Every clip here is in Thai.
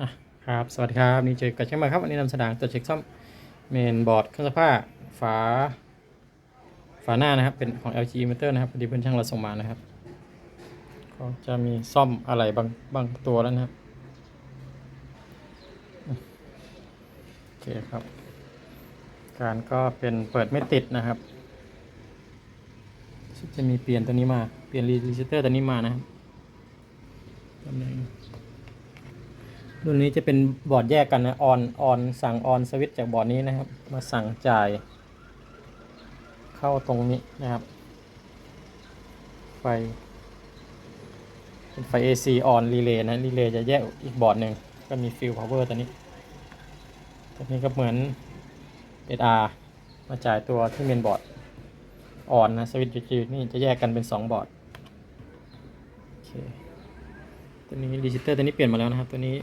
อะครับ สวัสดีครับ นี่เจอกับเช่นมาครับ วันนี้นำแสดงตัวเช็คซ่อมเมนบอร์ดเครื่องซักผ้าฝา ฝาหน้านะครับ เป็นของ LG emitter นะครับ พอดีเพื่อนช่างเราส่งมานะครับ ก็จะมีซ่อมอะไรบางบางตัวแล้วนะครับ โอเคครับ การก็เป็นเปิดไม่ติดนะครับ จะมีเปลี่ยนตัวนี้มา เปลี่ยนรีจิสเตอร์ตัวนี้มานะครับตำแหน่ง รุ่นนี้จะเป็นบอร์ดแยกกันนะออนออนสั่งออนสวิตจากบอร์ดนี้นะครับ มาสั่งจ่าย เข้าตรงนี้นะครับ ไฟเป็นไฟ AC ออนรีเลย์นะรีเลย์จะแยกอีกบอร์ดหนึ่งก็มีฟิลพาวเวอร์ตัวนี้ตัวนี้ก็เหมือน SR มาจ่ายตัวที่เมนบอร์ดออนนะสวิตช์จีนี่จะแยกกันเป็น 2 บอร์ดโอเคตัวนี้ดิจิเตอร์ตัวนี้เปลี่ยนมาแล้วนะครับ ตัวนี้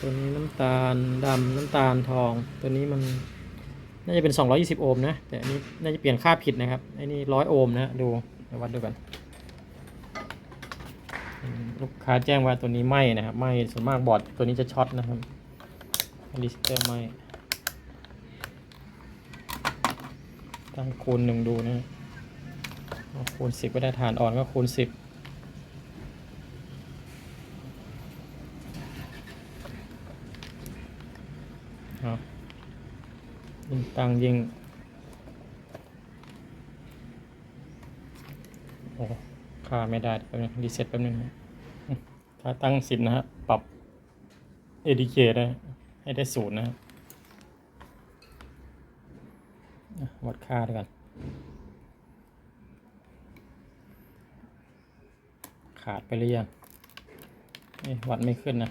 ตัวนี้น้ำตาลดำน้ำตาลทอง ตัวนี้มันน่าจะเป็น 220 โอห์มนะ แต่อันนี้น่าจะเปลี่ยนค่าผิดนะครับไอ้นี่100โอห์มนะดูเดี๋ยววัดดูกันลูกค้าแจ้งว่าตัวนี้ไหมนะครับไหมส่วนมากบอร์ดตัวนี้จะช็อตนะครับดิสเตอร์ไหมตั้งคูณหนึ่งดูนะคูณ10ก็ได้ฐานอ่อนก็คูณ10ครับ ยิงตั้งยิงโอ้ค่าไม่ได้แป๊บนึงรีเซ็ตแป๊บนึงนะถ้าตั้งสิบนะฮะ ปรับ ADK ได้ให้ได้ศูนย์นะครับวัดค่าด้วยกัน ขาดไปหรือยังวัดไม่ขึ้นนะ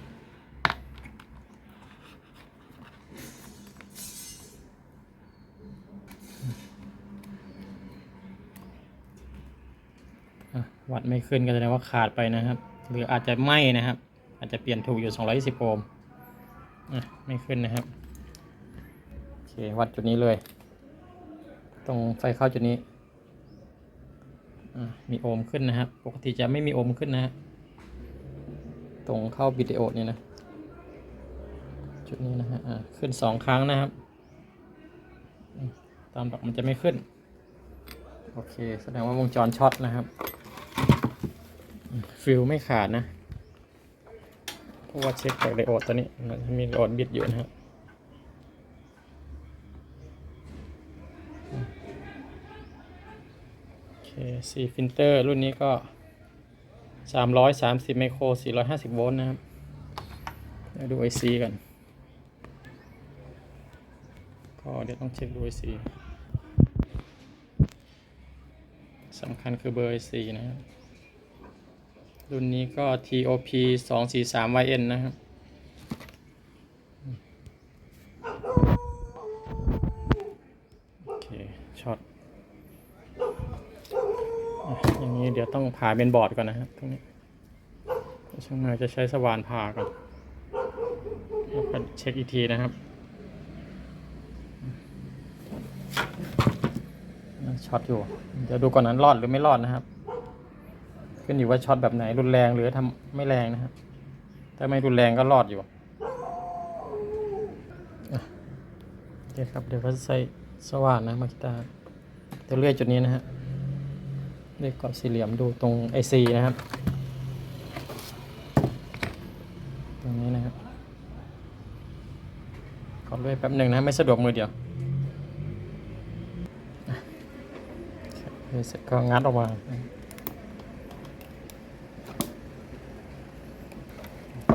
ไม่ขึ้นก็แสดงว่าขาดไปนะครับ หรืออาจจะไหม้นะครับ อาจจะเปลี่ยนถูกอยู่ 220โอห์มอะไม่ขึ้นนะครับโอเควัดจุดนี้เลย ตรงไฟเข้าจุดนี้มีโอห์มขึ้นนะครับ ปกติจะไม่มีโอห์มขึ้นนะฮะตรงเข้าวิดีโอนี่นะจุดนี้นะฮะขึ้นสองครั้งนะครับ ตามหลักมันจะไม่ขึ้น โอเค แสดงว่าวงจรช็อตนะครับ ฟิลไม่ขาดนะ เพราะว่าเช็คจากไดโอดตัวนี้มันมีไดโอดบิดอยู่นะครับโอเคสีฟิลเตอร์รุ่นนี้ก็ 330 ไมโคร 450 โวลต์นะครับเดี๋ยวดู IC กันก็เดี๋ยวต้องเช็คดู IC สำคัญคือเบอร์ IC นะครับ รุ่นนี้ก็ TOP 243 YN นะครับ โอเค ช็อต อย่างนี้เดี๋ยวต้องผ่าเป็นบอร์ดก่อนนะครับตรงนี้เดี๋ยวช่างมาจะใช้สว่านผ่าก่อนแล้วก็เช็คอีกทีนะครับ ช็อตอยู่ เดี๋ยวดูก่อนนั้นรอดหรือไม่รอดนะครับ ขึ้นอยู่ว่าช็อตแบบไหนรุนแรงหรือทำไม่แรงนะครับถ้าไม่รุนแรงก็รอดอยู่โอเคครับเดี๋ยวก็ใส่สว่านนะมาคิตาตัวเลื่อยจุดนี้นะฮะเลื่อยกรอบสี่เหลี่ยมดูตรงไอซีนะครับ ตรงนี้นะครับขอเลื่อยแป๊บหนึ่งนะไม่สะดวกมือเดียวเสร็จก็งัดออกมา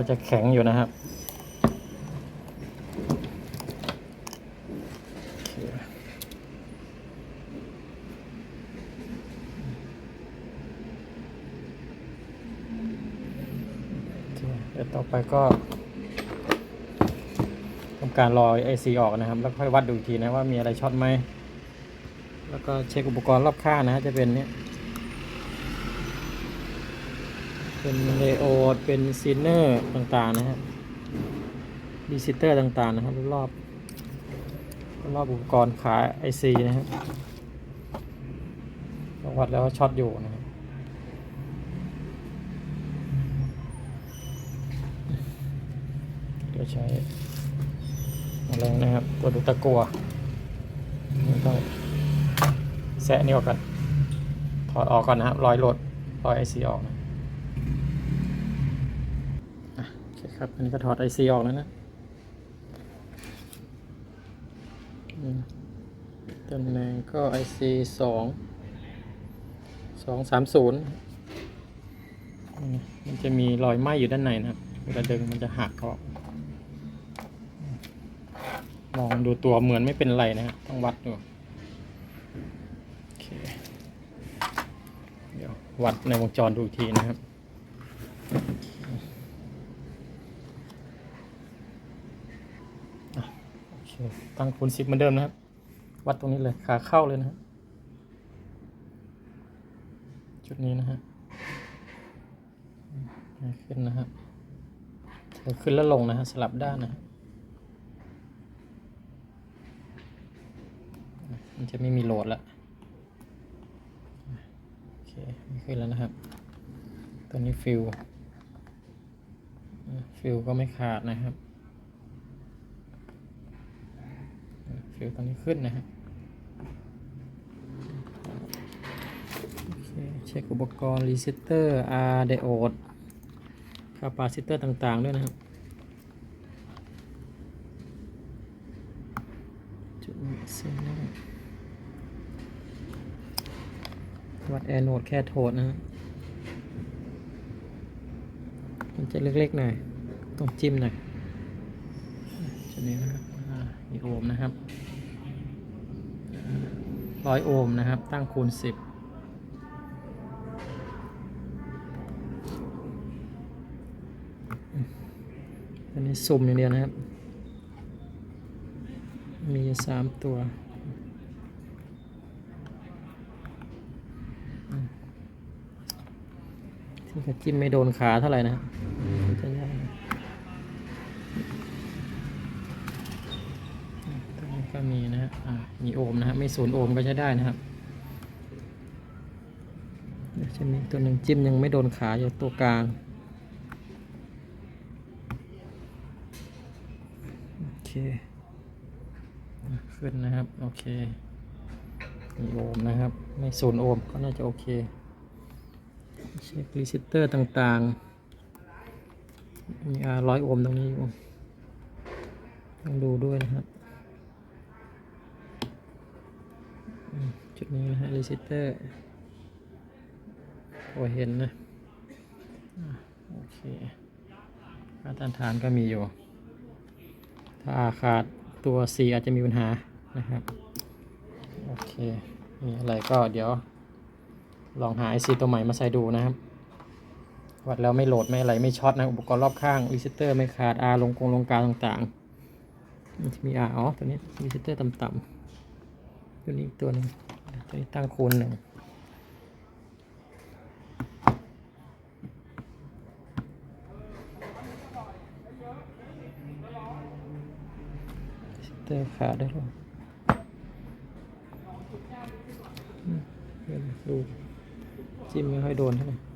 ก็จะแข็งอยู่นะครับเดี๋ยวต่อไปก็ทำการรอไอซีออกนะครับ แล้วค่อยวัดดูอีกทีนะว่ามีอะไรช็อตไหม แล้วก็เช็คอุปกรณ์รอบข้างนะจะเป็นเนี้ย เป็นเลโอดเป็นซีเนอร์ต่างๆนะฮะดีซิเตอร์ต่างๆนะครับรอบรอบอุปกรณ์ขาไอซีนะครับวัดแล้วช็อตอยู่นะครับจะใช้แรนะครับตัวดูตะกัวนี่ต้องแซะนี่ออกก่อนถอดออกก่อนนะครับรอยโหลดรอยไอซีออกนะโอเครับ อันนี้ก็ถอดไอซีออกแล้วนะตำแหน่งก็ไอซีสองสองสามศูนย์มันจะมีรอยไหม้อยู่ด้านในนะเวลาดึงมันจะหักออกมองดูตัวเหมือนไม่เป็นไรนะครับต้องวัดดูโอเคเดี๋ยววัดในวงจรดูอีกทีนะครับอะโอเค ตั้งคูณสิบเหมือนเดิมนะครับ วัดตรงนี้เลยขาเข้าเลยนะครับจุดนี้นะฮะขึ้นนะครับขึ้นแล้วลงนะฮะสลับด้านนะฮะมันจะไม่มีโหลดแล้วโอเคไม่ขึ้นแล้วนะครับ ตัวนี้ฟิลฟิลก็ไม่ขาดนะครับ ฟิลตอนนี้ขึ้นนะครับเช็คอุปกรณ์รีเซตเตอร์อาร์ไดโอดคาปาซิเตอร์ต่างๆ ด้วยนะครับจุดเส้นวัดแอนโนดแค่โทดนะฮะมันจะเล็กๆหน่อย ต้องจิ้มหน่อยจุดนี้นะครับอ่ามีโอมนะครับ ร้อยโอห์มนะครับ ตั้งคูณสิบอันนี้สุ่มอย่างเดียวนะครับ มีสามตัว ที่เขาจิ้มไม่โดนขาเท่าไหร่นะครับจะยากอื มตัวนี้ก็มีนะฮะมีโอห์มนะครับไม่ศูนย์โอห์มก็ใช้ได้นะครับเดี๋ยวจะมีตัวหนึ่งจิ้มยังไม่โดนขาอยู่ตัวกลางโอเคขึ้นนะครับ โอเคมีโอห์มนะครับ ไม่ศูนย์โอห์มก็น่าจะโอเคเช็ครีเซตเตอร์ต่างๆ มีอาร้อยโอห์มตรงนี้อยู่ต้องดูด้วยนะครับอืม จุดนี้นะฮะรีเซตเตอร์โอเห็นนะโอเคค่าต้านทานก็มีอยู่ ถ้าขาดตัว C อาจจะมีปัญหานะครับ โอเค มีอะไรก็เดี๋ยว ลองหา IC ตัวใหม่มาใส่ดูนะครับ วัดแล้วไม่โหลด ไม่อะไร ไม่ช็อตนะ อุปกรณ์รอบข้างรีเซตเตอร์ไม่ขาด R ลงกงลงกลางต่างๆมันจะมี R อ๋อ ตัวนี้รีเซตเตอร์ต่ำๆ ตัวนี้ตัวหนึ่งตัวนี้ตั้งคูณหนึ่งเตอร์ขาได้หรออืมเดี๋ยวดูจิ้มไม่ค่อยโดนเท่าไหร่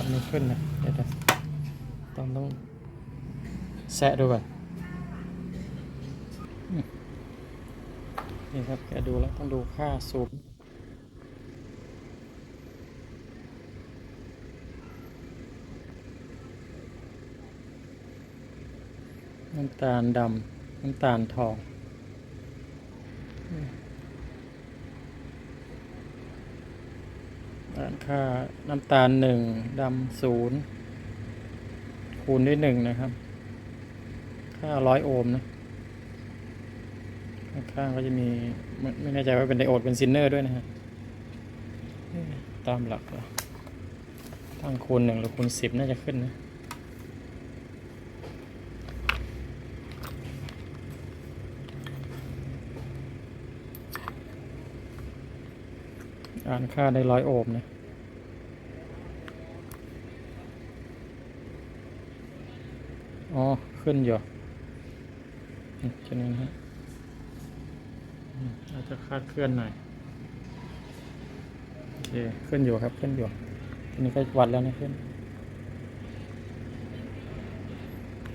วัดไม่ขึ้นนะเดี๋ยวต้องต้องแซะดูก่อนนี่ครับแกดูแล้วต้องดูค่าสูบน้ำตาลดำน้ำตาลทองอืม ด้านค่าน้ำตาลหนึ่งดำศูนย์คูณด้วยหนึ่งนะครับ ค่าร้อยโอห์มนะข้างก็จะมีไม่แน่ใจว่าเป็นไดโอดเป็นซินเนอร์ด้วยนะฮะตามหลักตั้งคูณหนึ่งหรือคูณสิบน่าจะขึ้นนะ อ่านค่าได้ร้อยโอห์มนะอ๋อ ขึ้นอยู่แค่นี้นะฮะอาจจะคาดเคลื่อนหน่อยโอเคขึ้นอยู่ครับขึ้นอยู่ทีนี้ก็วัดแล้วนะขึ้น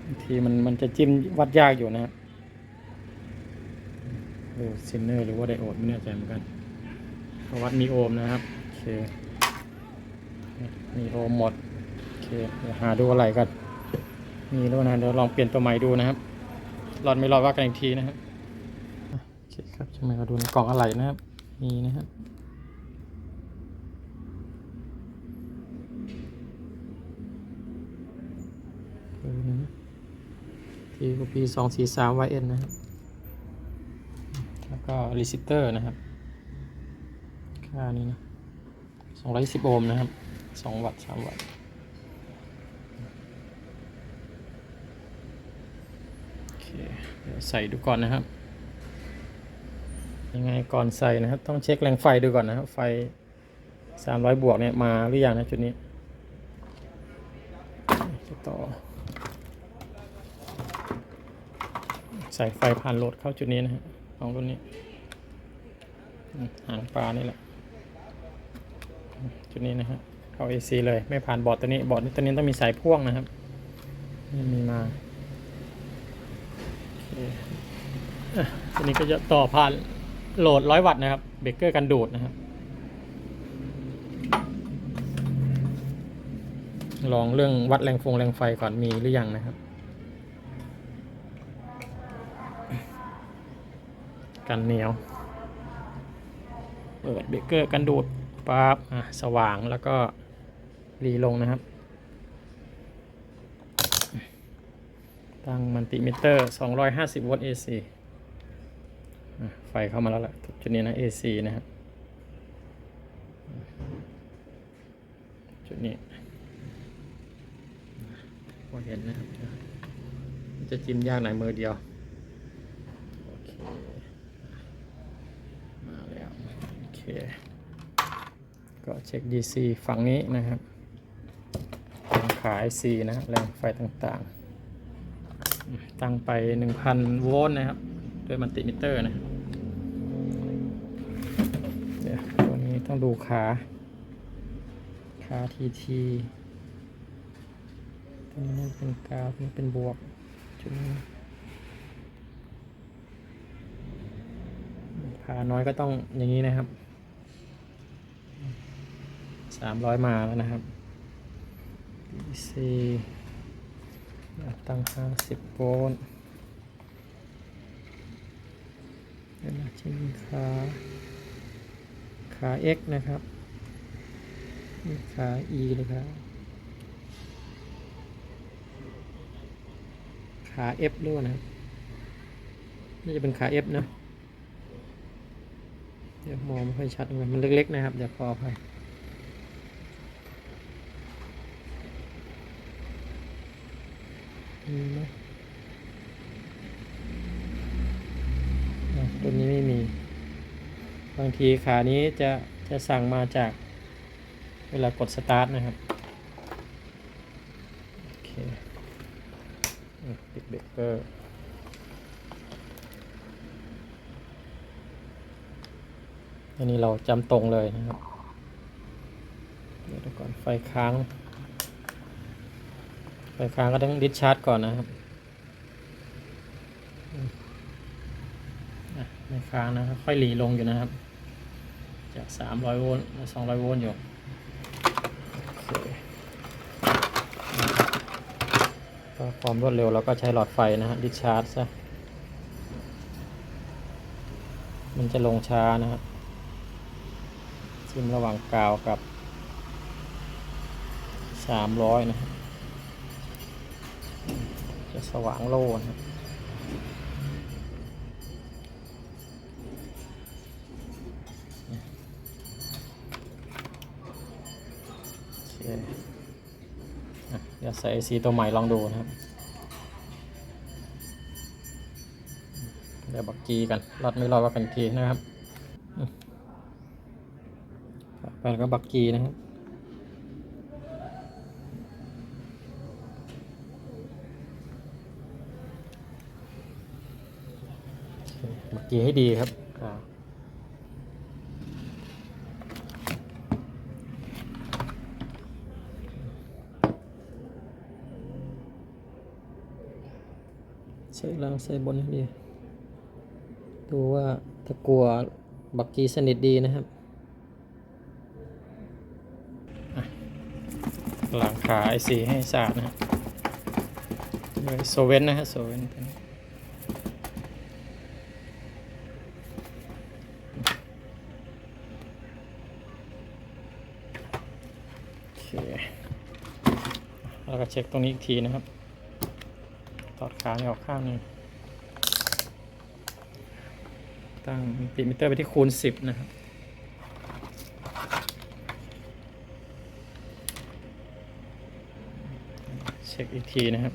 บางทีมันมันจะจิ้มวัดยากอยู่นะครับดูซินเนอร์หรือว่าไดโอดไม่แน่ใจเหมือนกัน วัดมีโอห์มนะครับโอเคมีโอห์มหมดโอเคเดี๋ยวหาดูอะไรกันมีแล้วนะเดี๋ยวลองเปลี่ยนตัวใหม่ดูนะครับรอดไม่รอดว่ากันอีกทีนะครับโอเคครับช่างมาดูในกล่องอะไรนะครับมีนะครับเออนะทีกูปีสองสี่สามวเอ็นนะครับแล้วก็รีซิเตอร์นะครับ ค่านี้นะสองร้อยสิบโอห์มนะครับสองวัตต์สามวัตต์โอเคเดี๋ยวใส่ดูก่อนนะครับ ยังไงก่อนใส่นะครับ ต้องเช็คแรงไฟดูก่อนนะครับ ไฟ300บวกเนี่ยมาหรือยังนะจุดนี้จต่อใส่ไฟผ่านโหลดเข้าจุดนี้นะฮะของรุ่นนี้หางปลานี่แหละ จุดนี้นะฮะเข้า AC เลยไม่ผ่านบอร์ดตัวนี้บอร์ดนี้ตัวนี้ต้องมีสายพ่วงนะครับไม่มีมาตัวนี้ก็จะต่อผ่านโหลด100วัตต์นะครับเบรกเกอร์กันดูดนะครับลองเรื่องวัดแรงฟงแรงไฟก่อนมีหรือยังนะครับ กันเหนียว เปิดเบรกเกอร์กันดูด ปั๊บอะสว่างแล้วก็รีลงนะครับ ตั้งมัลติมิเตอร์ 250 โวลต์ AC อะไฟเข้ามาแล้วแหละจุดนี้นะ AC นะครับ จุดนี้พอเห็นนะครับ จะจิ้มยากหน่อยมือเดียว โอเค มาแล้ว โอเค ก็เช็ค DC ฝั่งนี้นะครับแรงขา IC นะแรงไฟต่างๆ ตั้งไป 1,000 โวลต์นะครับ ด้วยมัลติมิเตอร์นะเดี๋ยวตัวนี้ต้องดูขา ขาทีทีตัวนี้มันเป็นกาวตันี้เป็นบวกจุดนี้ขาน้อยก็ต้องอย่างนี้นะครับ สามร้อยมาแล้วนะครับ DC ตั้งห้าสิบโวลต์เดี๋ยวนะชิ้นขาขา x นะครับขา e นะครับขา f ด้วยนะครับน่าจะเป็นขา f นะ เดี๋ยวมองไม่ค่อยชัดเหมือนกันมันเล็กๆนะครับ เดี๋ยวขออภัย มีไหมตัวนี้ไม่มี บางทีขานี้จะจะสั่งมาจากเวลากดสตาร์ทนะครับโอเคปิดเบรกเกอร์อันนี้เราจำตรงเลยนะครับ เดี๋ยวก่อนไฟค้าง ไฟค้าก็ต้องดิสชาร์จก่อนนะครับไม่ค้างนะครับค่อยหลีลงอยู่นะครับ จาก300โวลต์มา200โวลต์อยู่ก็ความรวดเร็วเราก็ใช้หลอดไฟนะฮะดิชาร์จซะมันจะลงช้านะครับซิมระหว่างกาวกับ300นะครับจะ สว่างโล่นะเคอะเดี๋ยวใส่สีตัวใหม่ลองดูนะครับ เดี๋ยวบักกีกันรอดไม่รอดว่ากันอีกทีนะครับไปแล้วก็บักกีนะครับ โอเคบักกีให้ดีครับอ่าเช็คล่างใส่บนให้ดี ดูว่าตะกัวบักกี้สนิทดีนะครับอะล้างขาไอซีให้สะอาดนะครับด้วยโซเวนนะฮะโซเวนเป็นโอเค แล้วก็เช็คตรงนี้อีกทีนะครับตอดขาเนี่ยออกข้างหนึงตั้งติมิเตอร์ไปที่คูณ 10 นะครับเช็คอีกทีนะครับ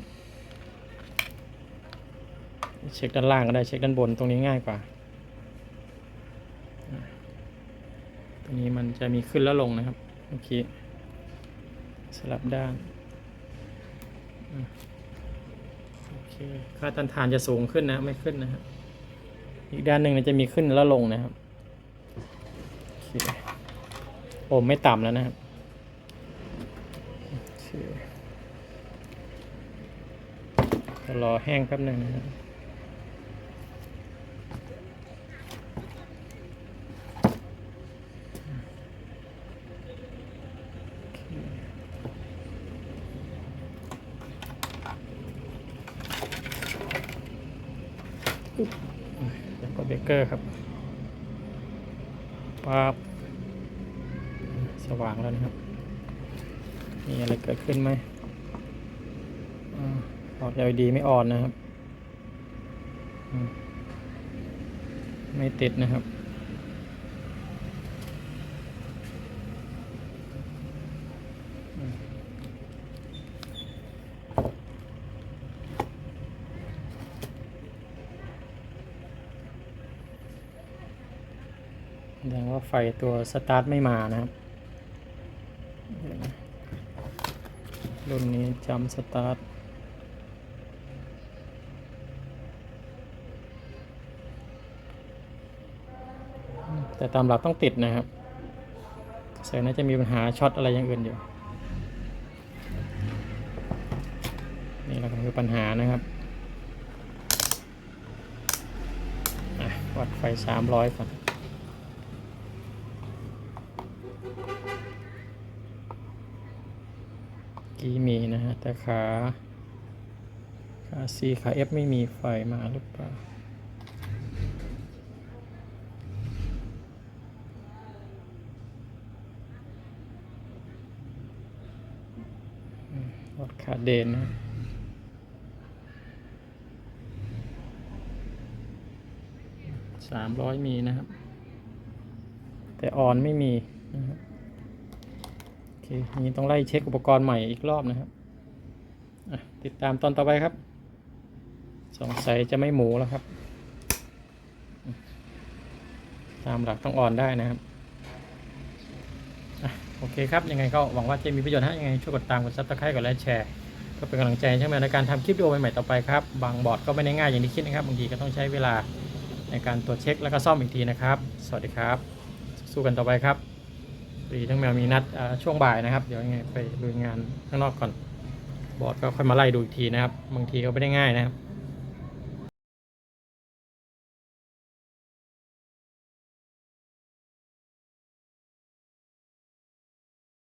เช็คด้านล่างก็ได้เช็คด้านบนตรงนี้ง่ายกว่า ตรงนี้มันจะมีขึ้นแล้วลงนะครับเมื่อกี้สลับด้าน โอเค ค่าต้านทานจะสูงขึ้นนะ ไม่ขึ้นนะครับ อีกด้านหนึ่งมันจะมีขึ้นแล้วลงนะครับ โอเคโอ้ไม่ต่ำแล้วนะครับโอเครอแห้งแป๊บหนึ่งนะครับ แล้วก็เบเกอร์ครับปั๊บสว่างแล้วนะครับ มีอะไรเกิดขึ้นไหมอ่าหลอด LED ไม่อ่อนนะครับ ไม่ติดนะครับ ว่าไฟตัวสตาร์ทไม่มานะครับรุ่นนี้จำสตาร์ทแต่ตามหลักต้องติดนะครับเสียน่าจะมีปัญหาช็อตอะไรอย่างอื่นอยู่ นี่แหละคือปัญหานะครับวัดไฟ 300ก่อน กี้มีนะฮะ แต่ขาขา C ขา F ไม่มีไฟมาหรือเปล่าวัดขาเดนนะสามร้อยมีนะครับ แต่ออนไม่มีนะครับ นี้ต้องไล่เช็คอุปกรณ์ใหม่อีกรอบนะครับติดตามตอนต่อไปครับ สงสัยจะไม่หมูแล้วครับ ตามหลักต้องอ่อนได้นะครับอโอเคครับ ยังไงก็หวังว่าจะมีประโยชน์ฮะยังไงช่วยกดตามกดซับสไครต์กดไลค์แชร์ก็เป็นกำลังใจใช่ไหมในการทำคลิปวิดีโอใหม่ๆต่อไปครับ บางบอร์ดก็ไม่ได้ง่ายอย่างที่คิดนะครับ บางทีก็ต้องใช้เวลาในการตรวจเช็คแล้วก็ซ่อมอีกทีนะครับ สวัสดีครับ สู้กันต่อไปครับ ดีทั้งแมวมีนัดช่วงบ่ายนะครับ เดี๋ยวยังไงไปดูงานข้างนอกก่อน บอร์ดก็ค่อยมาไล่ดูอีกทีนะครับ บางทีก็ไม่ได้ง่ายนะครับ